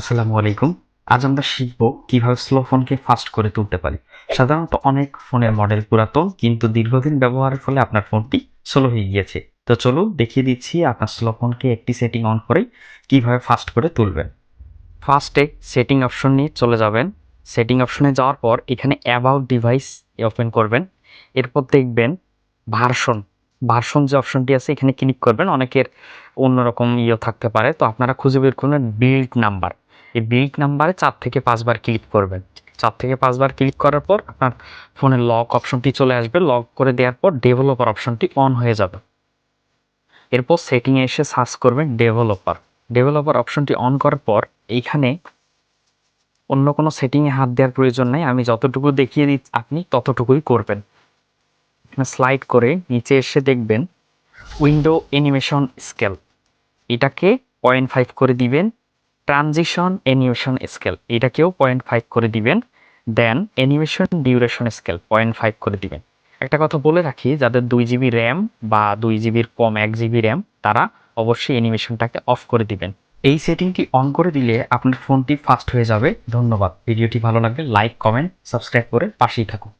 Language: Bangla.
আসসালামু আলাইকুম। আজ আমরা শিখব কীভাবে স্লো ফোনকে ফাস্ট করে তুলতে পারি। সাধারণত অনেক ফোনের মডেল পুরাতন, কিন্তু দীর্ঘদিন ব্যবহারের ফলে আপনার ফোনটি স্লো হয়ে গিয়েছে। তো চলুন দেখিয়ে দিচ্ছি আপনার স্লো ফোনকে একটি সেটিং অন করে কীভাবে ফাস্ট করে তুলবেন। ফার্স্টে সেটিং অপশন নিয়ে চলে যাবেন। সেটিং অপশনে যাওয়ার পর এখানে অ্যাবাউট ডিভাইস ওপেন করবেন। এরপর দেখবেন ভার্সন ভার্সন যে অপশনটি আছে, এখানে ক্লিক করবেন। অনেকের অন্যরকম ইয়ে থাকতে পারে। তো আপনারা খুঁজে বের করবেন বিল্ড নাম্বার এই বিল্ড নাম্বারে চার থেকে পাঁচবার ক্লিক করবেন। চার থেকে পাঁচবার ক্লিক করার পর আপনার ফোনের লক অপশনটি চলে আসবে। লক করে দেওয়ার পর ডেভেলপার অপশনটি অন হয়ে যাবে। এরপর সেটিংয়ে এসে সার্চ করবেন ডেভেলপার ডেভেলপার অপশনটি অন করার পর এইখানে অন্য কোনো সেটিংয়ে হাত দেওয়ার প্রয়োজন নেই। আমি যতটুকু দেখিয়ে দিচ্ছি, আপনি ততটুকুই করবেন। স্লাইড করে নিচে এসে দেখবেন উইন্ডো অ্যানিমেশন স্কেল এটাকে পয়েন্ট ফাইভ করে দিবেন। Transition animation scale. এটাকেও পয়েন্ট ফাইভ করে দিবেন। Then animation duration scale point five করে দিবেন। একটা কথা বলে রাখি, যাদের দুই জিবি র্যাম বা দুই জিবির কম এক জিবি র্যাম তারা অবশ্যই অ্যানিমেশনটাকে অফ করে দিবেন। এই সেটিংটি অন করে দিলে আপনার ফোনটি ফাস্ট হয়ে যাবে। ধন্যবাদ। ভিডিওটি ভালো লাগলে লাইক কমেন্ট সাবস্ক্রাইব করে পাশেই থাকুন।